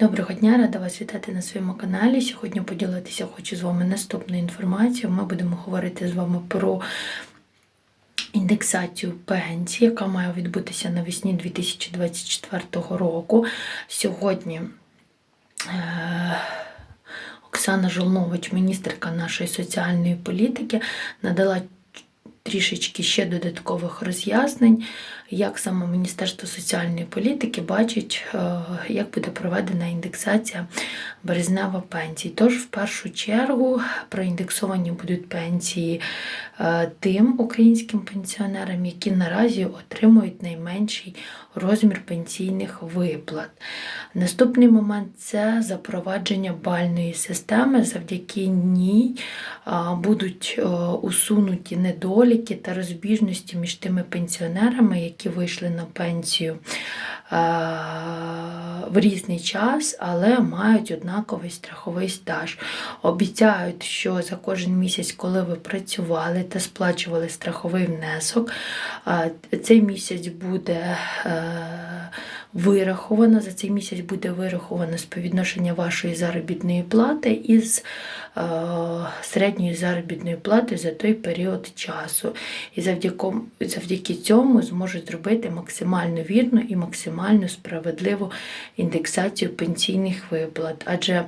Доброго дня, рада вас вітати на своєму каналі. Сьогодні поділитися хочу з вами наступною інформацією. Ми будемо говорити з вами про індексацію пенсії, яка має відбутися навесні 2024 року. Сьогодні е, Оксана Жолнович, міністерка нашої соціальної політики, надала трішечки ще додаткових роз'яснень, як саме Міністерство соціальної політики бачить, е, як буде проведена індексація березнева пенсій. Тож, в першу чергу, проіндексовані будуть пенсії е, тим українським пенсіонерам, які наразі отримують найменший розмір пенсійних виплат. Наступний момент це запровадження бальної системи, завдяки ній будуть е, усунуті недоліки та розбіжності між тими пенсіонерами, які вийшли на пенсію е, в різний час, але мають однаковий страховий стаж. Обіцяють, що за кожен місяць, коли ви працювали та сплачували страховий внесок, е, цей місяць буде е, вираховано, за цей місяць буде вираховано співвідношення вашої заробітної плати із е, середньої заробітної плати за той період часу. І завдяки, завдяки цьому зможуть зробити максимально вірну і максимально справедливу індексацію пенсійних виплат. Адже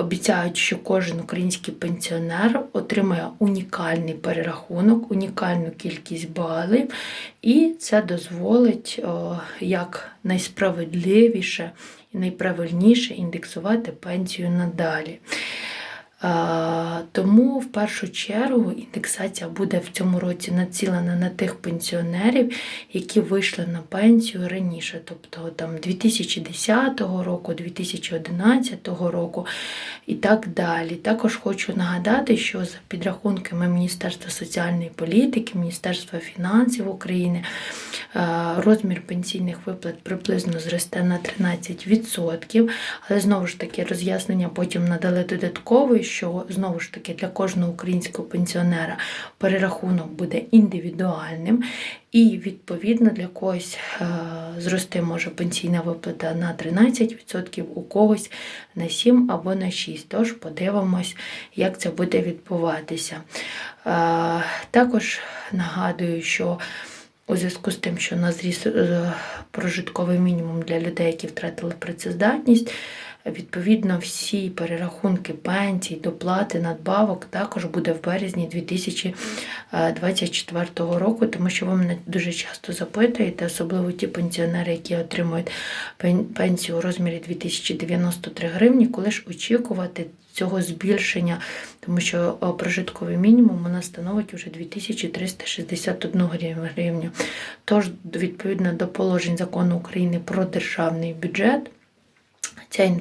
обіцяють, що кожен український пенсіонер отримає унікальний перерахунок, унікальну кількість балів, і це дозволить як найсправедливіше і найправильніше індексувати пенсію надалі. Тому в першу чергу індексація буде в цьому році націлена на тих пенсіонерів, які вийшли на пенсію раніше, тобто там 2010 року, 2011 року і так далі. Також хочу нагадати, що за підрахунками Міністерства соціальної політики, Міністерства фінансів України розмір пенсійних виплат приблизно зросте на 13%, але знову ж таки роз'яснення потім надали додатковий що знову ж таки для кожного українського пенсіонера перерахунок буде індивідуальним, і відповідно для когось е, зрости може пенсійна виплата на 13%, у когось на 7 або на 6%. Тож подивимось, як це буде відбуватися. Е, Також нагадую, що у зв'язку з тим, що у нас зріс е, прожитковий мінімум для людей, які втратили працездатність. Відповідно, всі перерахунки пенсій, доплати, надбавок також буде в березні 2024 року, тому що ви мене дуже часто запитуєте, особливо ті пенсіонери, які отримують пенсію у розмірі 2093 гривні, коли ж очікувати цього збільшення, тому що прожитковий мінімум нас становить вже 2361 гривню. Тож, відповідно до положень закону України про державний бюджет. Ця е,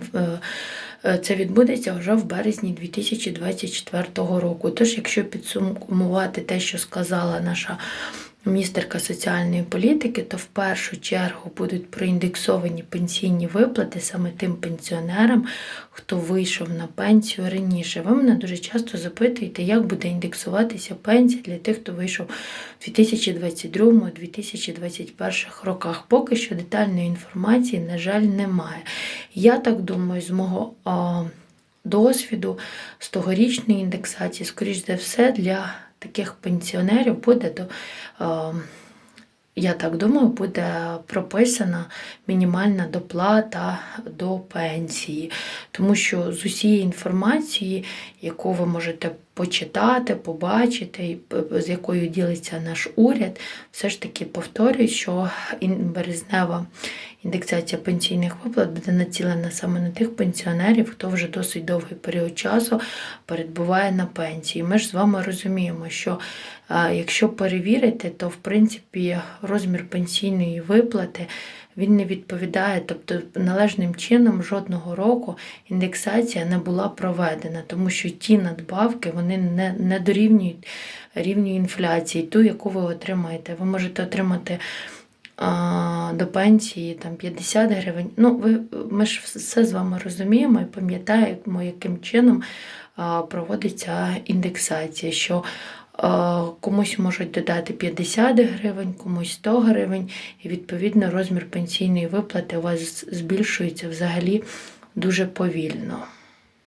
е, це відбудеться вже в березні 2024 року. Тож, якщо підсумувати те, що сказала наша міністерка соціальної політики, то в першу чергу будуть проіндексовані пенсійні виплати саме тим пенсіонерам, хто вийшов на пенсію раніше. Ви мене дуже часто запитуєте, як буде індексуватися пенсія для тих, хто вийшов у 2022-2021 роках. Поки що детальної інформації, на жаль, немає. Я так думаю, з мого досвіду з тогорічної індексації, скоріш за все, для таких пенсіонерів буде до. Я так думаю, буде прописана мінімальна доплата до пенсії, тому що з усієї інформації, яку ви можете почитати, побачити, з якою ділиться наш уряд, все ж таки повторюю, що березнева індексація пенсійних виплат буде націлена саме на тих пенсіонерів, хто вже досить довгий період часу перебуває на пенсії. Ми ж з вами розуміємо, що якщо перевірити, то в принципі розмір пенсійної виплати він не відповідає, тобто належним чином жодного року індексація не була проведена, тому що ті надбавки вони не, не дорівнюють рівню інфляції, ту, яку ви отримаєте. Ви можете отримати. До пенсії там 50 гривень. Ну, ви, Ми ж все з вами розуміємо і пам'ятаємо, яким чином проводиться індексація. що Комусь можуть додати 50 гривень, комусь 100 гривень, і відповідно розмір пенсійної виплати у вас збільшується взагалі дуже повільно.